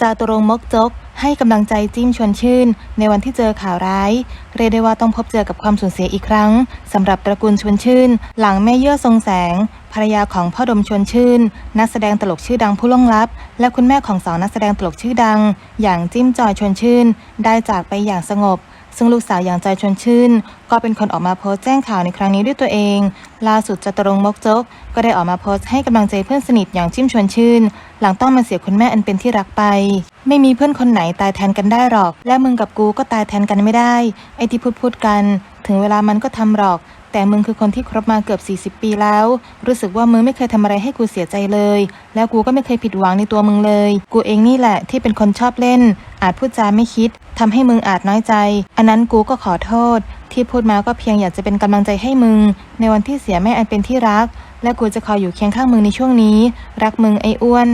จาตุรงมกจก ให้กำลังใจจิ้มชวนชื่น ในวันที่เจอข่าวร้าย เรียกได้ว่าต้องพบเจอกับความสูญเสียอีกครั้งสำหรับตระกูลชวนชื่น หลังแม่เยื่อทรงแสงภรรยาของพ่อดมชวนชื่น นักแสดงตลกชื่อดังผู้ล่วงลับ และคุณแม่ของสองนักแสดงตลกชื่อดัง อย่างจิ้มจอยชวนชื่น ได้จากไปอย่างสงบ ซึ่งลูกสาวอย่างใจชวนชื่น ก็เป็นคนออกมาโพสต์แจ้งข่าวในครั้งนี้ด้วยตัวเอง ล่าสุดจตุรงมกจก ก็ได้ออกมาโพสต์ให้กำลังใจเพื่อนสนิทอย่างจิ้มชวนชื่น หลังต้องมาเสียคุณแม่อันเป็นที่รักไป ไม่มีเพื่อนคนไหนตายแทนกันได้หรอก และมึงกับกูก็ตายแทนกันไม่ได้ ไอ้ที่พูดพูดกัน ถึงเวลามันก็ทำหรอก แต่มึงคือคนที่ครบมาเกือบ 40 ปีแล้ว รู้สึกว่ามึงไม่เคยทำอะไรให้กูเสียใจเลย แล้วกูก็ไม่เคยผิดหวังในตัวมึงเลย กูเองนี่แหละที่เป็นคนชอบเล่น อาจพูดจาไม่คิด ทำให้มึงอาจน้อยใจ อันนั้นกูก็ขอโทษ ที่พูดมาก็เพียงอยากจะเป็นกำลังใจให้มึง ในวันที่เสียแม่อันเป็นที่รัก และกูจะคอยอยู่เคียงข้างมึงในช่วงนี้ รักมึงไอ้อ้วน